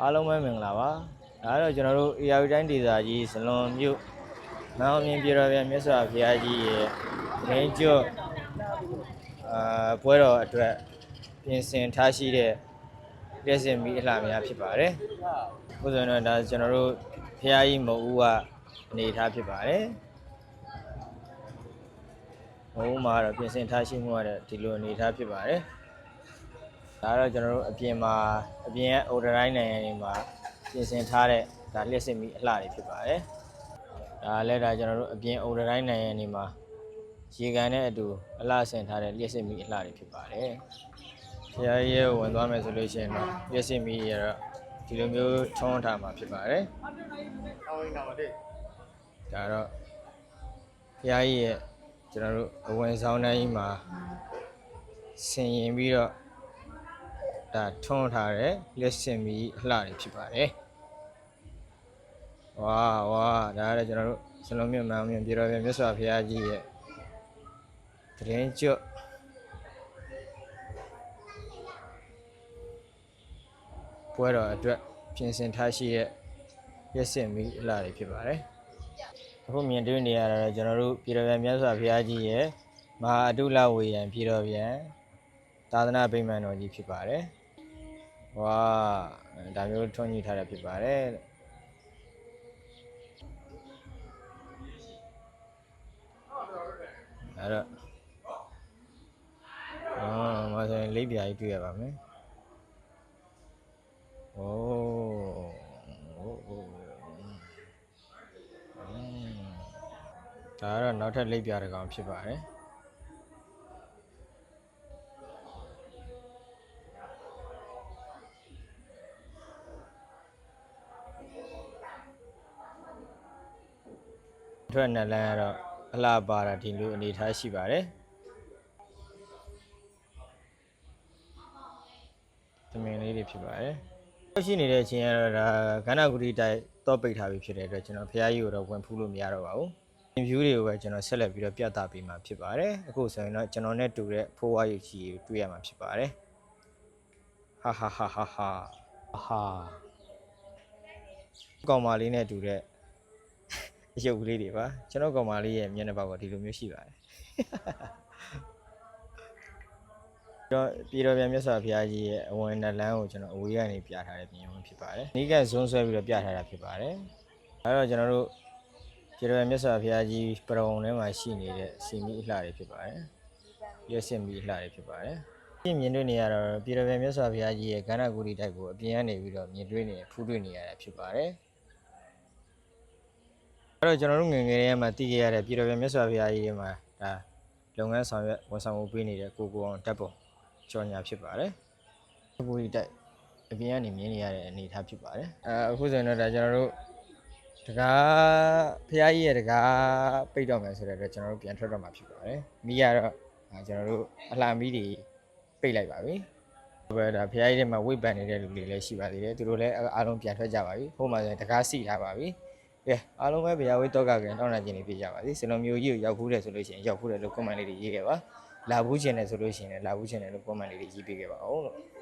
အားလုံးပဲမင်္ဂလာပါဒါကတော့ကျွန်တော်တို့ AR တိုင်းဒေသကြီးဇလွန်မြို့နောင်မြင်ပြည်တော်ပြန်မြတ်စွာဘုရားကြီးရဲ့ရင်းကျွတ်အာပွဲတော်အတွက်ပြင်ဆင်ထားရှိတဲ့လက်စင်မီအလှများဖြစ်ပါတယ်ဥဆိုရင်တော့ဒါကျွန်တော်တို့ဘုရားကြီးမဟုတ်ဘူးကအနေထားဖြစ်ပါတယ်မဟုတ်မှာတော့ပြင်ဆင်ထားရှိမှုကတော့ဒီလိုအနေထားဖြစ်ပါတယ် ဒါကတော့ကျွန်တော်တို့အပြင်မှာအပြင်ရဲ့ order line နိုင်ငံတွေမှာပြင်ဆင်ထားတဲ့ဒါလျှက်စစ်မီအလှတွေဖြစ်ပါတယ်။ဒါလည်းဒါကျွန်တော်တို့အပြင် order line နိုင်ငံတွေမှာရေကန်နဲ့အတူအလှဆင်ထားတဲ့လျှက်စစ်မီအလှတွေဖြစ်ပါတယ်။ဆရာကြီးရဲ့ဝင်သွားမယ်ဆိုလို့ရှိရင်တော့လျှက်စစ်မီရတော့ဒီလိုမျိုးထုံးထားမှာဖြစ်ပါတယ်။အောင်းရင်းကပါလေဒါတော့ဘုရားကြီးရဲ့ကျွန်တော်တို့အဝင်ဆောင်တိုင်းကြီးမှာဆင်ရင်ပြီးတော့ ဒါထွန်းထားတဲ့လက်စင်မီအလှတွေဖြစ်ပါတယ်ဝါဝါဒါကတော့ကျွန်တော်တို့စလုံးမြတ်မောင်မြတ်ပြည်တော်ပြန်မြတ်စွာဘုရားကြီးရဲ့တရင်ကျွတ်ပွဲတော်အတွက်ပြင်ဆင်ထားရှိတဲ့ရက်စင်မီအလှတွေဖြစ်ပါတယ်အခုမြင်တွေ့နေရတာတော့ကျွန်တော်တို့ပြည်တော်ပြန်မြတ်စွာဘုရားကြီးရဲ့မဟာအတုလဝေယံပြည်တော်ပြန်သာသနာ့ဗိမာန်တော်ကြီးဖြစ်ပါတယ်။ ဝါဒါမျိုးထွန်းညှိထားတာဖြစ်ပါတယ်အဲ့တော့အာမဆိုရင်လိပ်ပြာကြီးတွေ့ရပါမယ်။အိုးဟိုးဒါကတော့နောက်ထပ်လိပ်ပြာတစ်ကောင်ဖြစ်ပါတယ်။ ထွက်နလန်းကတော့အလားပါတာဒီလိုအနေထားရှိပါတယ်သမင်လေးတွေဖြစ်ပါတယ်ရှိနေတဲ့အချိန်ကတော့ဒါကန္နာဂုတိတိုက်တော့ပိတ်ထားပြီဖြစ်တဲ့အတွက်ကျွန်တော်ဖះကြီးကိုတော့ဝင်ဖူးလို့မရတော့ပါဘူး view တွေကိုပဲကျွန်တော်ဆက်လက်ပြီးတော့ပြသပေးမှာဖြစ်ပါတယ်အခုဆိုရင်တော့ကျွန်တော်နဲ့တူတဲ့ဖိုးဝါးရုပ်ကြီးကိုတွေ့ရမှာဖြစ်ပါတယ်ဟာဟာဟာဟာဟာဟာကောင်မလေးနဲ့တူတဲ့အ ရုပ်ကလေးတွေပါကျွန်တော်ကောင်မလေးရဲ့မျက်နှာပေါက်ကဒီလိုမျိုးရှိပါတယ်တော့ပြည်တော်ပြန်မြတ်စွာဘုရားကြီးရဲ့အဝင်နလန်းကိုကျွန်တော်အဝေးကနေပြထားတဲ့ပြင်ဝင်ဖြစ်ပါတယ်။နီးကဇွန်းဆွဲပြီးတော့ပြထားတာဖြစ်ပါတယ်။အဲတော့ကျွန်တော်တို့ကျေတော်မြတ်စွာဘုရားကြီးပရုံထဲမှာရှိနေတဲ့စီမီအလှတွေဖြစ်ပါတယ်။ရက်စင်မီအလှတွေဖြစ်ပါတယ်။ဒီမြင်တွေ့နေရတော့ပြေတော်မြတ်စွာဘုရားကြီးရဲ့ကန္နဂုရီတိုက်ကိုအပြင်ကနေပြီးတော့မြင်တွေ့နေဖူးတွေ့နေရတာဖြစ်ပါတယ်။ အဲ့တော့ကျွန်တော်တို့ငယ်ငယ်တည်းကမှသိခဲ့ရတဲ့ပြေတော်မြတ်စွာဘုရားကြီးရဲ့မှာဒါလုပ်ငန်းဆောင်ရွက်ဝန်ဆောင်မှုပေးနေတဲ့ကိုကိုအောင်တပ်ပုံကြော်ညာဖြစ်ပါတယ်။ဂုရီတိုက်အပြင်ကနေမြင်နေရတဲ့အနေအထားဖြစ်ပါတယ်။အဲအခုဆိုရင်တော့ဒါကျွန်တော်တို့တကားဖះကြီးရဲ့တကားပိတ်တော့မယ်ဆိုတဲ့အတွက်ကျွန်တော်တို့ပြန်ထွက်တော့မှာဖြစ်ပါတယ်။မိကတော့အာကျွန်တော်တို့အလှမီးတွေပိတ်လိုက်ပါပြီ။ဘယ်ဒါဖះကြီးထဲမှာဝိတ်ပန်နေတဲ့လူတွေလည်းရှိပါသေးတယ်။သူတို့လည်းအားလုံးပြန်ထွက်ကြပါပြီ။ဟိုမှာဆိုရင်တကားစီထားပါပြီ။ ကဲအားလုံးပဲဗျာဝိတ်တော့ကကန်တောင်းတခြင်းတွေပြကြပါစေ။စလုံးမျိုးကြီးကိုရောက်ဘူးတယ်ဆိုလို့ရှိရင်ရောက်ဘူးတယ်လို့ comment လေးတွေရေးခဲ့ပါ။လာဘူးခြင်းတယ်ဆိုလို့ရှိရင်လည်းလာဘူးခြင်းတယ်လို့ comment လေးတွေရေးပေးခဲ့ပါအောင်လို့။